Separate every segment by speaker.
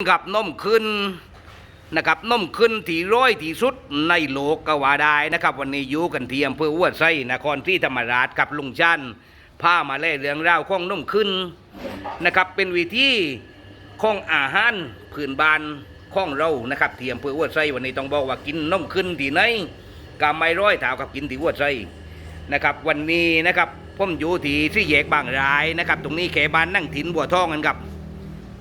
Speaker 1: กับนมขึ้นนะครับนมขึ้นที่ร้อยที่สุดในโลกก็ว่าได้นะครับ วันนี้อยู่กันที่อำเภออ้วดไส้นครที่ธรรมราชกับลุงชันพามาเล่เรื่องราวของนมขึ้นนะครับ เป็นวิธีของอาหารพื้นบ้านของเรานะครับที่อำเภออ้วดไส้วันนี้ต้องบอกว่ากินนมขึ้นที่ไหนก็ไม่ร้อยเท่ากับกินที่อ้วดไส้นะครับ วันนี้นะครับผมอยู่ที่ที่แยกบางรายนะครับ ตรงนี้แขบ้านนั่งถิ่นบัวทองกันครับ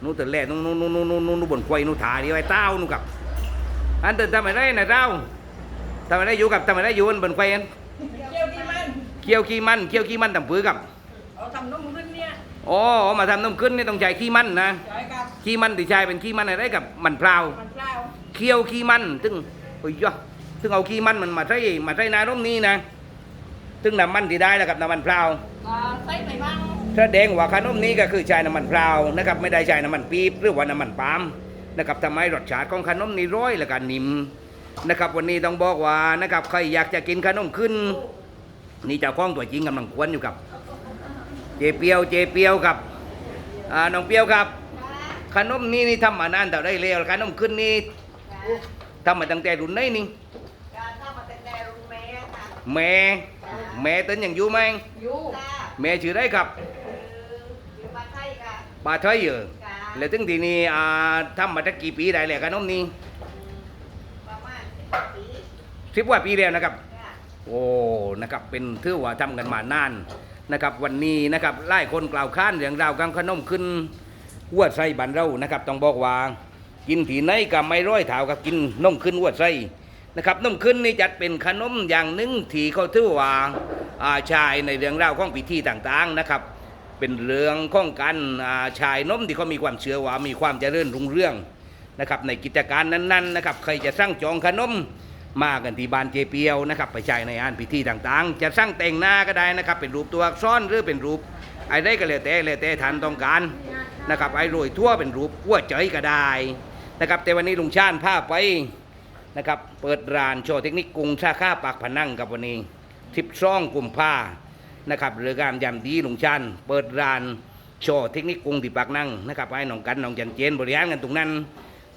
Speaker 1: นู่นแต่แรกนู่นนู่นนู่นนู่นนู่นนู่นบนควายนู่นถาดีไว้เต้านู่นกับอันเดินทำอะไรนะเต้าทำอะไรอยู่กับทำอะไรอยู่บนควายอัน
Speaker 2: เกี่ยวที่มัน
Speaker 1: เคี่ยวขี้มันเคี่ยวขี้มันทำปื้อกับ
Speaker 2: เอาทำนมขึ้นเนี่ย
Speaker 1: อ๋อเอามาทำน้ำขึ้นนี่ต้องใช้ขี้มันนะ
Speaker 2: ใช่ครับ
Speaker 1: ขี้มันที่ใช้เป็นขี้มันอะไรกับมันเปล่า
Speaker 2: มันเปล่า
Speaker 1: เคี่ยวขี้มันถึงโอ้ยย่อถึงเอาขี้มันมันมาใส่มาใส่นาร่มนี้นะถึงน้ำมันที่ได้แล้วกับน้ำมันเปล่า
Speaker 2: ก็ใส่ไปบ้าง
Speaker 1: ถ้าแดงว่าขนมนี้ก็คือใช้น้ำมันเปล่านะครับไม่ได้ใช้น้ำมันปี๊บหรือว่าน้ำมันปาล์มนะครับทำให้รสชาติของขนมนี้ร้อยและกันนิ่มนะครับวันนี้ต้องบอกว่านะครับใครอยากจะกินขนมขึ้น นี่เจ้าของตัวจริงกำลังควนอยู่กับ เจเปียวเจเปียวครับอ่าน้องเปียวครับขนมนี้นี่ทำมานานแต่ได้แล้วขนมขึ้นนี่ทำมาตั้งแต่รุ่นไหนนี่
Speaker 2: การทำมาแต่แต่รุ่นแม่ค่ะ
Speaker 1: แม่แม่เต้นยังอยู่ไหม
Speaker 2: อยู่
Speaker 1: แม่ชื่อได้ครับ
Speaker 2: อยู่บ้านไทย ค่ะ
Speaker 1: ป้าไทยเออ
Speaker 2: ค่ะ
Speaker 1: แล้วถึงทีนี้อ่าทำมาตั้งกี่ปีได้แล้วขนมนี้
Speaker 2: ประมาณสิบปี
Speaker 1: สิบกว่าปีแล้วนะครับ
Speaker 2: ค่ะ
Speaker 1: โอ้ นะครับ เป็นถือว่าทำกันมานานนะครับ วันนี้นะครับไล่คนกล่าวค้านเรื่องราวกังขนมขึ้นวัวไส้บันเรานะครับ ต้องบอกว่า กินที่ไหนก็ไม่ร้อยเท่ากับกินนมขึ้นวัวไส้นะครับนมขึ้นนี่จัดเป็นขนมอย่างหนึ่งที่เขาถือว่าอ่าชายในเรื่องราวของพิธีต่างๆนะครับ เป็นเรื่องของการาชายนมที่เขามีความเชื่อว่ามีความเจริญรุ่งเรืองนะครับในกิจการนั้นๆนะครับใครจะสร้างจองขนมมากันที่บ้านเจเปียวนะครับไปใช้ในงานพิธีต่างๆ จะสร้างแต่งหน้าก็ได้นะครับเป็นรูปตัวอักษรหรือเป็นรูปไอ้ได้ก็แล้วแต่แล้วแต่ท่านต้องการนะครับไอ้โรยทั่วเป็นรูปหัวใจก็ได้นะครับแต่วันนี้ลุงชาญพาไปนะครับเปิดร้านโชว์เทคนิคกรุงชาค่าปากพนังกับวันนี้ทิปซ่องกุมผ้า นะครับหรือการยำดีลุงชาญเปิดร้านโชว์เทคนิคกรุงที่ปากนั่งนะครับให้น้องกันน้องจันเจนบริหารกันตรงนั้น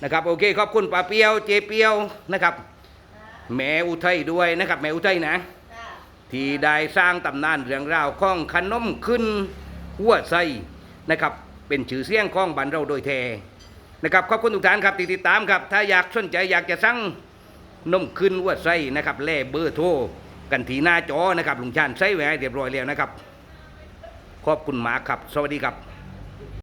Speaker 1: นะครับโอเคขอบคุณป้าเปียวเจเปียวนะครับ แม่อุทัยด้วยนะครับ แม่อุทัยนะ ที่ได้สร้างตำนานเรื่องราวของขนมขึ้นหัวไส้นะครับเป็นชื่อเสียงของบ้านเราโดยแท้นะครับขอบคุณทุกท่านครับที่ติดตามครับ ถ้าอยากสนใจอยากจะสั่งนมขึ้นหัวไส้นะครับแล่เบอร์โทร กันทีหน้าจอนะครับลุงชานใช้ไว้ให้เรียบร้อยแล้วนะครับ ขอบคุณมากครับ สวัสดีครับ